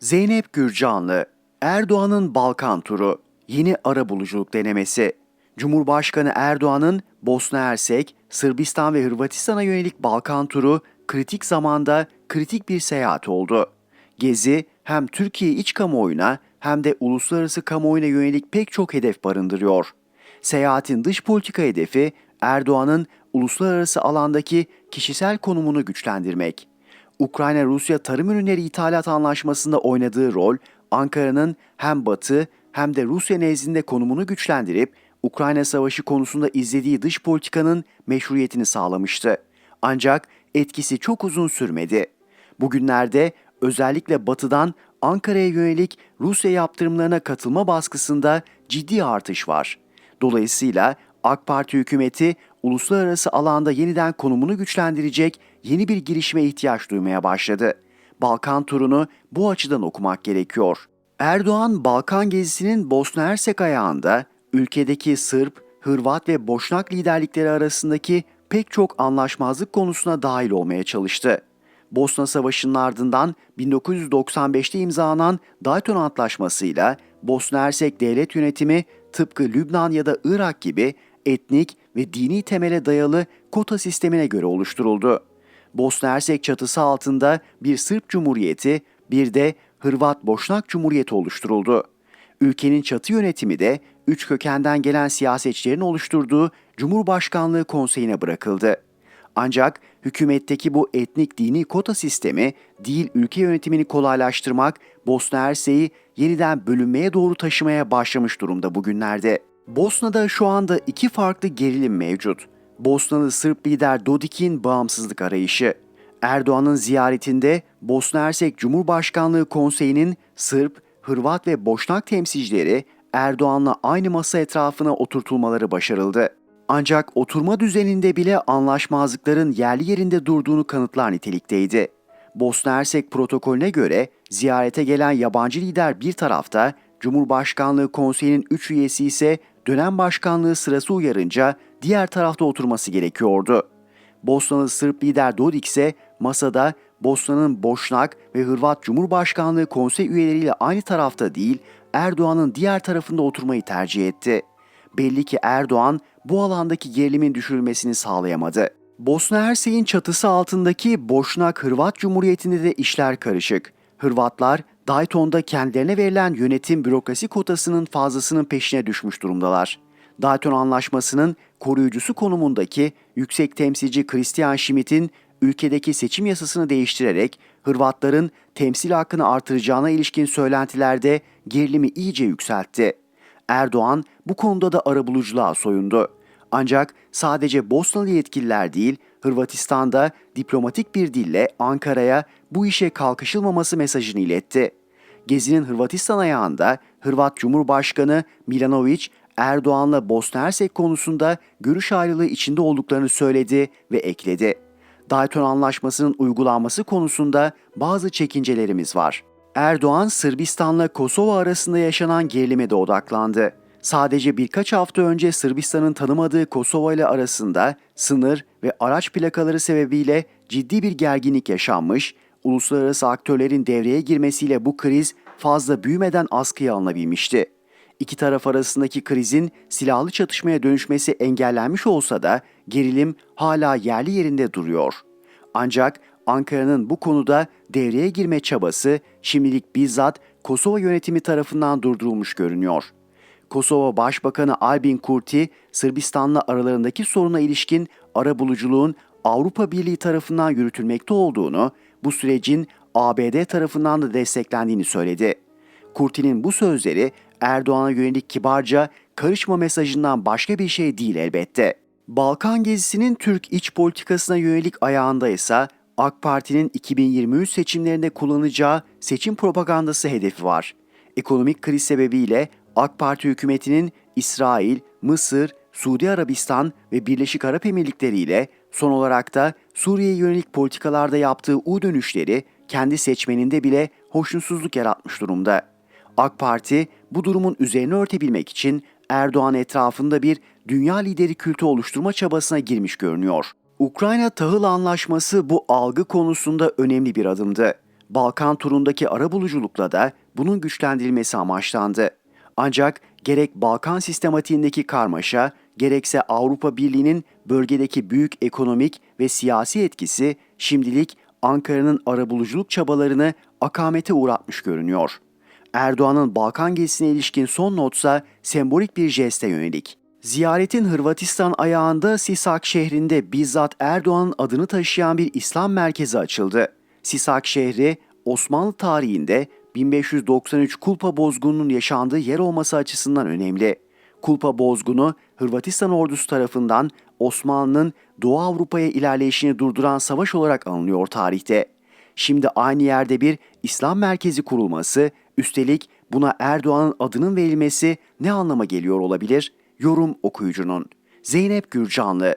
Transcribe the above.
Zeynep Gürcanlı, Erdoğan'ın Balkan turu, yeni arabuluculuk denemesi. Cumhurbaşkanı Erdoğan'ın Bosna Hersek, Sırbistan ve Hırvatistan'a yönelik Balkan turu kritik zamanda kritik bir seyahat oldu. Gezi hem Türkiye iç kamuoyuna hem de uluslararası kamuoyuna yönelik pek çok hedef barındırıyor. Seyahatin dış politika hedefi Erdoğan'ın uluslararası alandaki kişisel konumunu güçlendirmek. Ukrayna-Rusya tarım ürünleri ithalat anlaşmasında oynadığı rol, Ankara'nın hem Batı hem de Rusya nezdinde konumunu güçlendirip Ukrayna Savaşı konusunda izlediği dış politikanın meşruiyetini sağlamıştı. Ancak etkisi çok uzun sürmedi. Bugünlerde özellikle Batı'dan Ankara'ya yönelik Rusya yaptırımlarına katılma baskısında ciddi artış var. Dolayısıyla AK Parti hükümeti uluslararası alanda yeniden konumunu güçlendirecek yeni bir girişime ihtiyaç duymaya başladı. Balkan turunu bu açıdan okumak gerekiyor. Erdoğan Balkan gezisinin Bosna Hersek ayağında ülkedeki Sırp, Hırvat ve Boşnak liderlikleri arasındaki pek çok anlaşmazlık konusuna dahil olmaya çalıştı. Bosna Savaşı'nın ardından 1995'te imzalanan Dayton Antlaşması'yla Bosna Hersek devlet yönetimi tıpkı Lübnan ya da Irak gibi etnik ve dini temele dayalı kota sistemine göre oluşturuldu. Bosna Hersek çatısı altında bir Sırp Cumhuriyeti, bir de Hırvat Boşnak Cumhuriyeti oluşturuldu. Ülkenin çatı yönetimi de üç kökenden gelen siyasetçilerin oluşturduğu Cumhurbaşkanlığı Konseyi'ne bırakıldı. Ancak hükümetteki bu etnik dini kota sistemi değil ülke yönetimini kolaylaştırmak, Bosna Hersek'i yeniden bölünmeye doğru taşımaya başlamış durumda bugünlerde. Bosna'da şu anda iki farklı gerilim mevcut. Bosnalı Sırp lider Dodik'in bağımsızlık arayışı. Erdoğan'ın ziyaretinde Bosna Hersek Cumhurbaşkanlığı Konseyi'nin Sırp, Hırvat ve Boşnak temsilcileri Erdoğan'la aynı masa etrafına oturtulmaları başarıldı. Ancak oturma düzeninde bile anlaşmazlıkların yerli yerinde durduğunu kanıtlar nitelikteydi. Bosna Hersek protokolüne göre ziyarete gelen yabancı lider bir tarafta, Cumhurbaşkanlığı Konseyi'nin 3 üyesi ise dönem başkanlığı sırası uyarınca diğer tarafta oturması gerekiyordu. Bosnalı Sırp lider Dodik ise masada Bosna'nın Boşnak ve Hırvat Cumhurbaşkanlığı konsey üyeleriyle aynı tarafta değil, Erdoğan'ın diğer tarafında oturmayı tercih etti. Belli ki Erdoğan bu alandaki gerilimin düşürülmesini sağlayamadı. Bosna Hersek'in çatısı altındaki Boşnak Hırvat Cumhuriyeti'nde de işler karışık. Hırvatlar Dayton'da kendilerine verilen yönetim bürokrasi kotasının fazlasının peşine düşmüş durumdalar. Dayton Anlaşması'nın koruyucusu konumundaki yüksek temsilci Christian Schmidt'in ülkedeki seçim yasasını değiştirerek Hırvatların temsil hakkını artıracağına ilişkin söylentilerde gerilimi iyice yükseltti. Erdoğan bu konuda da arabuluculuğa soyundu. Ancak sadece Bosnalı yetkililer değil, Hırvatistan'da diplomatik bir dille Ankara'ya bu işe kalkışılmaması mesajını iletti. Gezi'nin Hırvatistan ayağında Hırvat Cumhurbaşkanı Milanovic, Erdoğan'la Bosna Hersek konusunda görüş ayrılığı içinde olduklarını söyledi ve ekledi. Dayton Anlaşması'nın uygulanması konusunda bazı çekincelerimiz var. Erdoğan, Sırbistan'la Kosova arasında yaşanan gerilime de odaklandı. Sadece birkaç hafta önce Sırbistan'ın tanımadığı Kosova ile arasında sınır ve araç plakaları sebebiyle ciddi bir gerginlik yaşanmış, uluslararası aktörlerin devreye girmesiyle bu kriz fazla büyümeden askıya alınabilmişti. İki taraf arasındaki krizin silahlı çatışmaya dönüşmesi engellenmiş olsa da gerilim hala yerli yerinde duruyor. Ancak Ankara'nın bu konuda devreye girme çabası şimdilik bizzat Kosova yönetimi tarafından durdurulmuş görünüyor. Kosova Başbakanı Albin Kurti, Sırbistan'la aralarındaki soruna ilişkin arabuluculuğun Avrupa Birliği tarafından yürütülmekte olduğunu, bu sürecin ABD tarafından da desteklendiğini söyledi. Kurti'nin bu sözleri Erdoğan'a yönelik kibarca karışma mesajından başka bir şey değil elbette. Balkan gezisinin Türk iç politikasına yönelik ayağında ise AK Parti'nin 2023 seçimlerinde kullanacağı seçim propagandası hedefi var. Ekonomik kriz sebebiyle AK Parti hükümetinin İsrail, Mısır, Suudi Arabistan ve Birleşik Arap Emirlikleri ile son olarak da Suriye'ye yönelik politikalarda yaptığı U dönüşleri kendi seçmeninde bile hoşnutsuzluk yaratmış durumda. AK Parti bu durumun üzerine örtebilmek için Erdoğan etrafında bir dünya lideri kültü oluşturma çabasına girmiş görünüyor. Ukrayna tahıl anlaşması bu algı konusunda önemli bir adımdı. Balkan turundaki arabuluculukla da bunun güçlendirilmesi amaçlandı. Ancak gerek Balkan sistematiğindeki karmaşa, gerekse Avrupa Birliği'nin bölgedeki büyük ekonomik ve siyasi etkisi şimdilik Ankara'nın arabuluculuk çabalarını akamete uğratmış görünüyor. Erdoğan'ın Balkan gezisine ilişkin son notsa sembolik bir jeste yönelik. Ziyaretin Hırvatistan ayağında Sisak şehrinde bizzat Erdoğan'ın adını taşıyan bir İslam merkezi açıldı. Sisak şehri Osmanlı tarihinde 1593 Kulpa bozgununun yaşandığı yer olması açısından önemli. Kulpa bozgunu Hırvatistan ordusu tarafından Osmanlı'nın Doğu Avrupa'ya ilerleyişini durduran savaş olarak anılıyor tarihte. Şimdi aynı yerde bir İslam merkezi kurulması, üstelik buna Erdoğan'ın adının verilmesi ne anlama geliyor olabilir? Yorum okuyucunun. Zeynep Gürcanlı